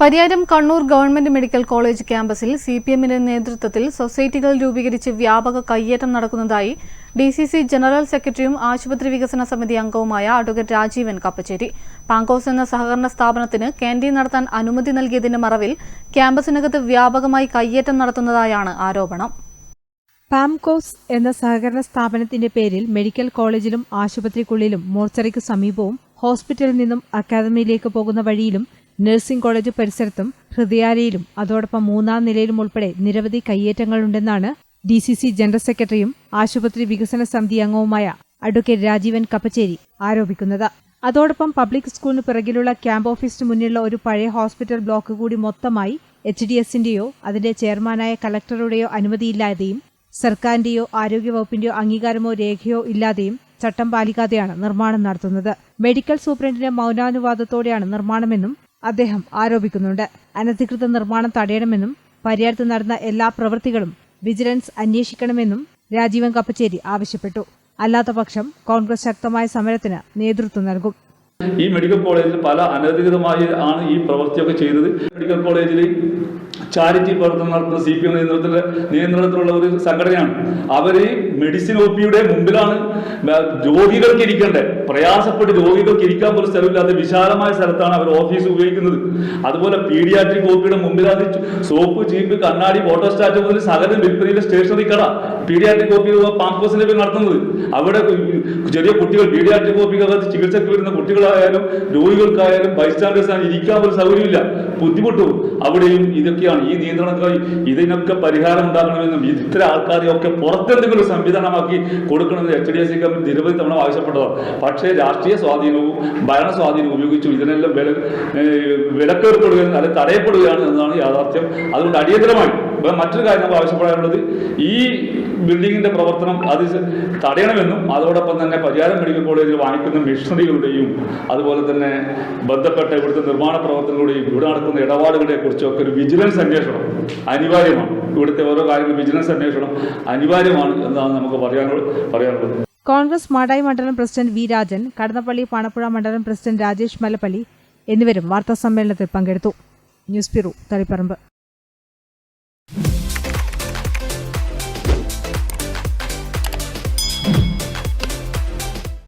Pariyaram Kannur government medical college ക്യാമ്പസിൽ C P എമ്മിന്റെ നേതൃത്വത്തിൽ സൊസൈറ്റികൾ രൂപീകരിച്ച് വ്യാപക കയ്യേറ്റം നടക്കുന്നതായി ഡി സി സി ജനറൽ സെക്രട്ടറിയും ആശുപത്രി വികസന സമിതി അംഗവുമായ അഡ്വക്കേറ്റ് രാജീവൻ കപ്പച്ചേരി. പാങ്കോസ് എന്ന സഹകരണ സ്ഥാപനത്തിന് ക്യാന്റീൻ നടത്താൻ അനുമതി നൽകിയതിന്റെ മറവിൽ ക്യാമ്പസിനകത്ത് വ്യാപകമായി കയ്യേറ്റം നടത്തുന്നതായാണ് ആരോപണം. പാംകോസ് എന്ന സഹകരണ സ്ഥാപനത്തിന്റെ പേരിൽ മെഡിക്കൽ കോളേജിലും ആശുപത്രിക്കുള്ളിലും മോർച്ചറിക്ക് സമീപവും ഹോസ്പിറ്റലിൽ നിന്നും അക്കാദമിയിലേക്ക് പോകുന്ന വഴിയിലും നഴ്സിംഗ് കോളേജ് പരിസരത്തും ഹൃദയാലയിലും അതോടൊപ്പം മൂന്നാം നിലയിലും ഉൾപ്പെടെ നിരവധി കയ്യേറ്റങ്ങളുണ്ടെന്നാണ് ഡി സി സി ജനറൽ സെക്രട്ടറിയും ആശുപത്രി വികസന സമിതി അംഗവുമായ അഡ്വക്കേറ്റ് രാജീവൻ കപ്പച്ചേരി ആരോപിക്കുന്നത്. അതോടൊപ്പം പബ്ലിക് സ്കൂളിന് പിറകിലുള്ള ക്യാമ്പ് ഓഫീസിന് മുന്നിലുള്ള ഒരു പഴയ ഹോസ്പിറ്റൽ ബ്ലോക്ക് കൂടി മൊത്തമായി എച്ച് ഡി എസിന്റെയോ അതിന്റെ ചെയർമാനായ കലക്ടറുടെയോ അനുമതിയില്ലാതെയും സർക്കാരിന്റെയോ ആരോഗ്യവകുപ്പിന്റെയോ അംഗീകാരമോ രേഖയോ ഇല്ലാതെയും ചട്ടം പാലിക്കാതെയാണ് നിർമ്മാണം നടത്തുന്നത്. മെഡിക്കൽ സൂപ്രണ്ടിന്റെ മൗനാനുവാദത്തോടെയാണ് നിർമ്മാണമെന്നും അദ്ദേഹം ആരോപിക്കുന്നുണ്ട്. അനധികൃത നിർമ്മാണം തടയണമെന്നും പരിയാരത്ത് നടന്ന എല്ലാ പ്രവൃത്തികളും വിജിലൻസ് അന്വേഷിക്കണമെന്നും രാജീവൻ കപ്പച്ചേരി ആവശ്യപ്പെട്ടു. അല്ലാത്തപക്ഷം കോൺഗ്രസ് ശക്തമായ സമരത്തിന് നേതൃത്വം നൽകും. ഈ മെഡിക്കൽ കോളേജിൽ പല അനധികൃതമായി ആണ് ഈ പ്രവൃത്തിയൊക്കെ ചെയ്തത്. മെഡിക്കൽ കോളേജിൽ ചാരിറ്റി പ്രവർത്തനം നടത്തുന്ന സി പി എം നിയന്ത്രണത്തിലെ നിയന്ത്രണത്തിലുള്ള ഒരു സംഘടനയാണ്. അവർ മെഡിസിൻ ഒ പിയുടെ മുമ്പിലാണ് രോഗികൾക്ക് ഇരിക്കേണ്ടത്. പ്രയാസപ്പെട്ട് രോഗികൾക്ക് ഇരിക്കാൻ പോലും സ്ഥലമില്ലാത്ത വിശാലമായ സ്ഥലത്താണ് അവർ ഓഫീസ് ഉപയോഗിക്കുന്നത്. അതുപോലെ പീഡിയാട്രിക് ഒ പിയുടെ മുമ്പിലാണ് സോപ്പ് ചീപ്പ് കണ്ണാടി ഫോട്ടോസ്റ്റാറ്റ് മുതൽ സകല വിൽപ്പനയിലെ സ്റ്റേഷനറി കട പീഡിയാട്രിക് ഒ പി പാമ്പോസിന്റെ പേര് നടത്തുന്നത്. അവിടെ ചെറിയ കുട്ടികൾ പീഡിയാട്രിക് ഒ പിക്കകത്ത് ചികിത്സയ്ക്ക് വരുന്ന കുട്ടികളായാലും രോഗികൾക്കായാലും ബൈസ്റ്റാൻഡേഴ്സ് ഇരിക്കാൻ പോലും സൗകര്യമില്ല. ബുദ്ധിമുട്ടും അവിടെയും ഇതൊക്കെയാണ് ഈ നിയന്ത്രണങ്ങൾ ഇതിനൊക്കെ പരിഹാരം ഉണ്ടാക്കണമെന്നും ഇത്തരം ആൾക്കാരെയൊക്കെ പുറത്തെന്തെങ്കിലും സംവിധാനമാക്കി കൊടുക്കണമെന്ന് H D S C committee നിരവധി തവണ ആവശ്യപ്പെട്ടതാണ്. പക്ഷേ രാഷ്ട്രീയ സ്വാധീനവും ഭരണ സ്വാധീനവും ഉപയോഗിച്ചു ഇതിനെല്ലാം വില വിലക്കേർപ്പെടുകയും അല്ലെങ്കിൽ തടയപ്പെടുകയാണ് എന്നതാണ് യാഥാർത്ഥ്യം. അതുകൊണ്ട് അടിയന്തരമായി ഇപ്പം മറ്റൊരു കാര്യം നമ്മൾ ആവശ്യപ്പെടാനുള്ളത് ഈ ബിൽഡിങ്ങിന്റെ പ്രവർത്തനം അത് തടയണമെന്നും അതോടൊപ്പം തന്നെ പരിയാരം മെഡിക്കൽ കോളേജിൽ വാങ്ങിക്കുന്ന മിഷണറികളുടെയും അതുപോലെ തന്നെ ബന്ധപ്പെട്ട ഇവിടുത്തെ നിർമ്മാണ പ്രവർത്തനങ്ങളുടെയും ഇവിടെ നടക്കുന്ന ഇടപാടുകളെ കുറിച്ചൊക്കെ ഒരു വിജിലൻസ് അന്വേഷണം അനിവാര്യമാണ്. ഇവിടുത്തെ ഓരോ കാര്യങ്ങളും വിജിലൻസ് അന്വേഷണം അനിവാര്യമാണ് എന്നാണ് നമുക്ക് പറയാനുള്ളത് പറയാനുള്ളത്. കോൺഗ്രസ് മാടായി മണ്ഡലം പ്രസിഡന്റ് വി രാജൻ കടന്നപ്പള്ളി പാണപ്പുഴ മണ്ഡലം പ്രസിഡന്റ് രാജേഷ് മലപ്പള്ളി എന്നിവരും വാർത്താസമ്മേളനത്തിൽ പങ്കെടുത്തു. News bureau Taliparamba.